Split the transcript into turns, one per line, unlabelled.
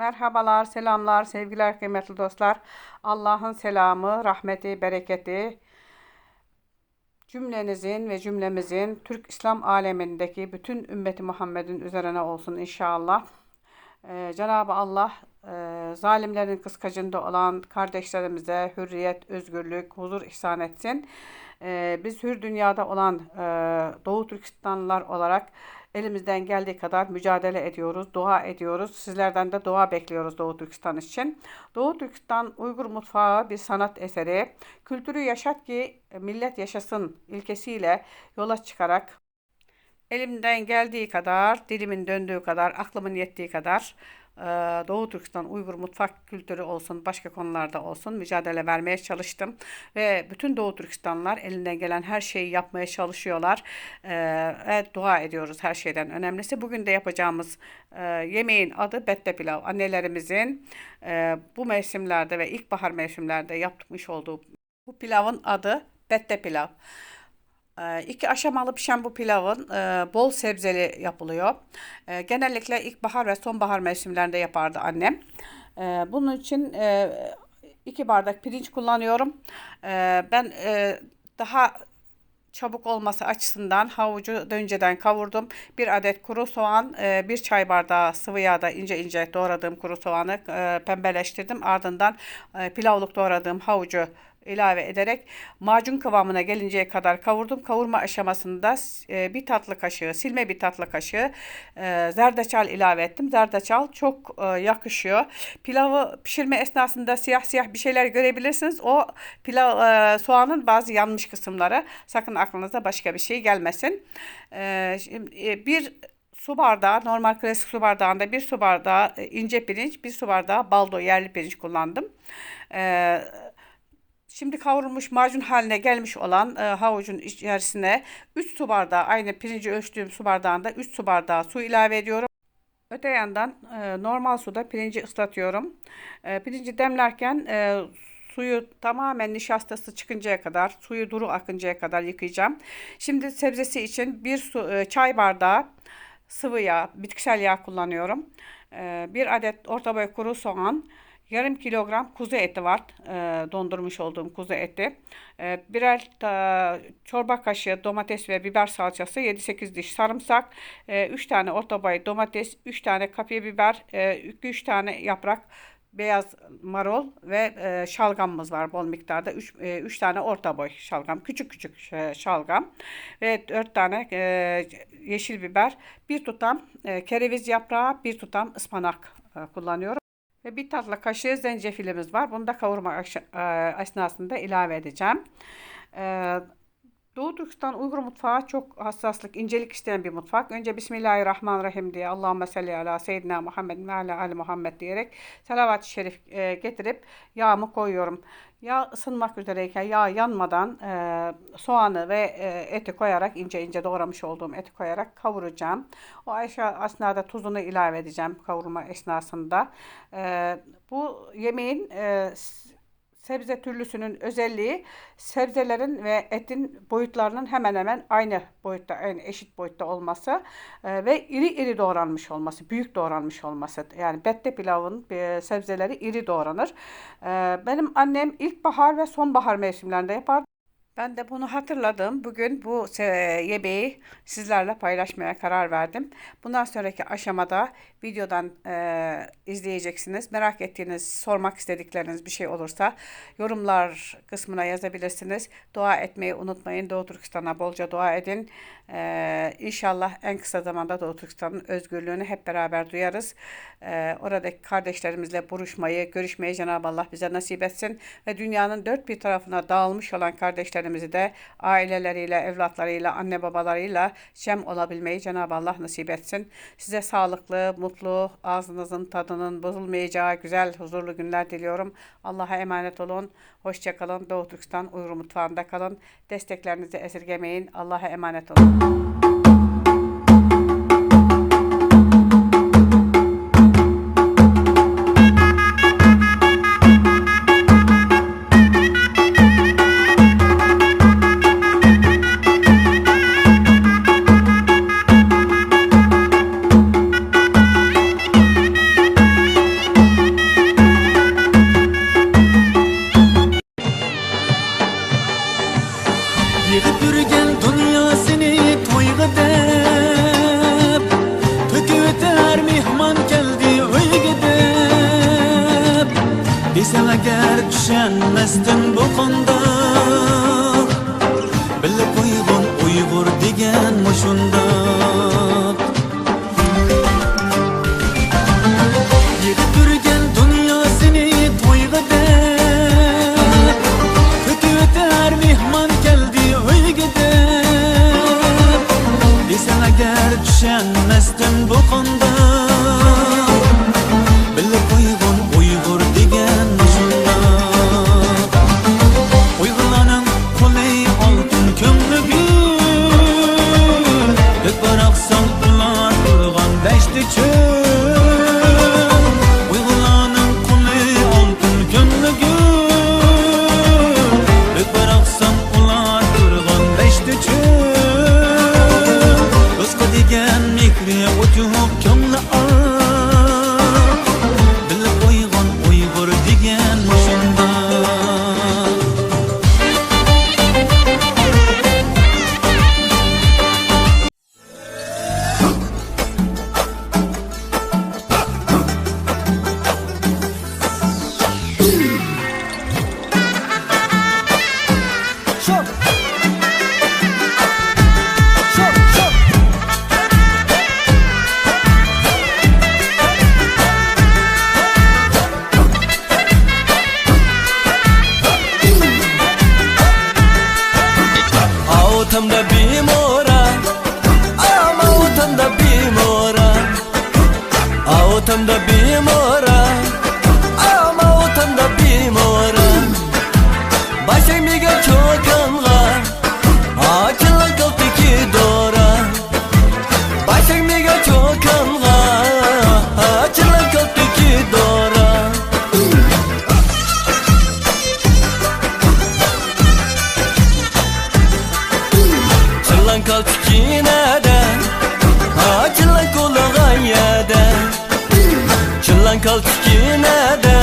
Merhabalar, selamlar, sevgiler kıymetli dostlar. Allah'ın selamı, rahmeti, bereketi cümlenizin ve cümlemizin Türk İslam alemindeki bütün ümmeti Muhammed'in üzerine olsun inşallah. Ee, Cenab-ı Allah e, zalimlerin kıskacında olan kardeşlerimize hürriyet, özgürlük, huzur ihsan etsin. Ee, biz hür dünyada olan e, Doğu Türkistanlılar olarak elimizden geldiği kadar mücadele ediyoruz, dua ediyoruz. Sizlerden de dua bekliyoruz Doğu Türkistan için. Doğu Türkistan Uygur Mutfağı bir sanat eseri. Kültürü yaşat ki millet yaşasın ilkesiyle yola çıkarak elimden geldiği kadar, dilimin döndüğü kadar, aklımın yettiği kadar Doğu Türkistan Uygur mutfak kültürü olsun, başka konularda olsun mücadele vermeye çalıştım. Ve bütün Doğu Türkistanlılar elinden gelen her şeyi yapmaya çalışıyorlar. E, ve dua ediyoruz her şeyden önemlisi. Bugün de yapacağımız e, yemeğin adı bette pilav. Annelerimizin bu mevsimlerde ve ilkbahar mevsimlerde yapmış olduğu bu pilavın adı bette pilav. Ee, iki aşamalı pişen bu pilavın e, bol sebzeli yapılıyor. E, genellikle ilkbahar ve sonbahar mevsimlerinde yapardı annem. E, bunun için e, iki bardak pirinç kullanıyorum. Ben e, daha çabuk olması açısından havucu önceden kavurdum. Bir adet kuru soğan, bir çay bardağı sıvı yağda ince ince doğradığım kuru soğanı pembeleştirdim. Ardından pilavlık doğradığım havucu ilave ederek macun kıvamına gelinceye kadar kavurdum. Kavurma aşamasında e, bir tatlı kaşığı, silme bir tatlı kaşığı e, zerdeçal ilave ettim. Zerdeçal çok e, yakışıyor. Pilavı pişirme esnasında siyah siyah bir şeyler görebilirsiniz. O pilav soğanın bazı yanmış kısımları. Sakın aklınıza başka bir şey gelmesin. Bir su bardağı, normal klasik su bardağında bir su bardağı ince pirinç, bir su bardağı baldo yerli pirinç kullandım. Eee Şimdi kavrulmuş macun haline gelmiş olan e, havucun içerisine 3 su bardağı aynı pirinci ölçtüğüm su bardağında 3 su bardağı su ilave ediyorum. Öte yandan e, normal suda pirinci ıslatıyorum. E, pirinci demlerken e, suyu tamamen nişastası çıkıncaya kadar, suyu duru akıncaya kadar yıkayacağım. Şimdi sebzesi için bir su, e, çay bardağı sıvı yağ, bitkisel yağ kullanıyorum. E, bir adet orta boy kuru soğan, Yarım kilogram kuzu eti var. E, dondurmuş olduğum kuzu eti. E, birer e, çorba kaşığı domates ve biber salçası. 7-8 diş sarımsak. E, 3 tane orta boy domates. 3 tane kapya biber. E, 2-3 tane yaprak beyaz marul ve e, şalgamımız var bol miktarda. 3 e, üç tane orta boy şalgam, küçük küçük e, şalgam ve 4 tane e, yeşil biber, bir tutam e, kereviz yaprağı, bir tutam ıspanak e, kullanıyorum. Ve bir tatlı kaşığı zencefilimiz var. Bunu da kavurma e, esnasında ilave edeceğim. E, Doğu Türkistan Uygur mutfağı çok hassaslık, incelik isteyen bir mutfak. Önce Bismillahirrahmanirrahim diye Allahümme salli ala seyyidina Muhammed ve ala ali Muhammed diyerek salavat-ı şerif e, getirip yağımı koyuyorum. Yağ ısınmak üzereyken yağ yanmadan e, soğanı ve e, eti koyarak ince ince doğramış olduğum eti koyarak kavuracağım. O esnada tuzunu ilave edeceğim kavurma esnasında. E, bu yemeğin e, sebze türlüsünün özelliği sebzelerin ve etin boyutlarının hemen hemen aynı boyutta, aynı eşit boyutta olması e, ve iri iri doğranmış olması, büyük doğranmış olması. Yani bette pilavın e, sebzeleri iri doğranır. E, benim annem ilkbahar ve sonbahar mevsimlerinde yapar. Ben de bunu hatırladım. Bugün bu yemeği sizlerle paylaşmaya karar verdim. Bundan sonraki aşamada videodan e, izleyeceksiniz. Merak ettiğiniz, sormak istedikleriniz bir şey olursa yorumlar kısmına yazabilirsiniz. Dua etmeyi unutmayın. Doğu Türkistan'a bolca dua edin. E, inşallah en kısa zamanda Doğu Türkistan'ın özgürlüğünü hep beraber duyarız. E, oradaki kardeşlerimizle buluşmayı, görüşmeyi Cenab-ı Allah bize nasip etsin. Ve dünyanın dört bir tarafına dağılmış olan kardeşlerimiz kardeşlerimizi de aileleriyle, evlatlarıyla, anne babalarıyla cem olabilmeyi Cenab-ı Allah nasip etsin. Size sağlıklı, mutlu, ağzınızın tadının bozulmayacağı güzel, huzurlu günler diliyorum. Allah'a emanet olun. Hoşçakalın. Doğu Türkistan Uygur Mutfağı'nda kalın. Desteklerinizi esirgemeyin. Allah'a emanet olun.
bu
konuda Bilip uygun kaltikinadan Ha çillan kulağa yadan Çillan kaltikinadan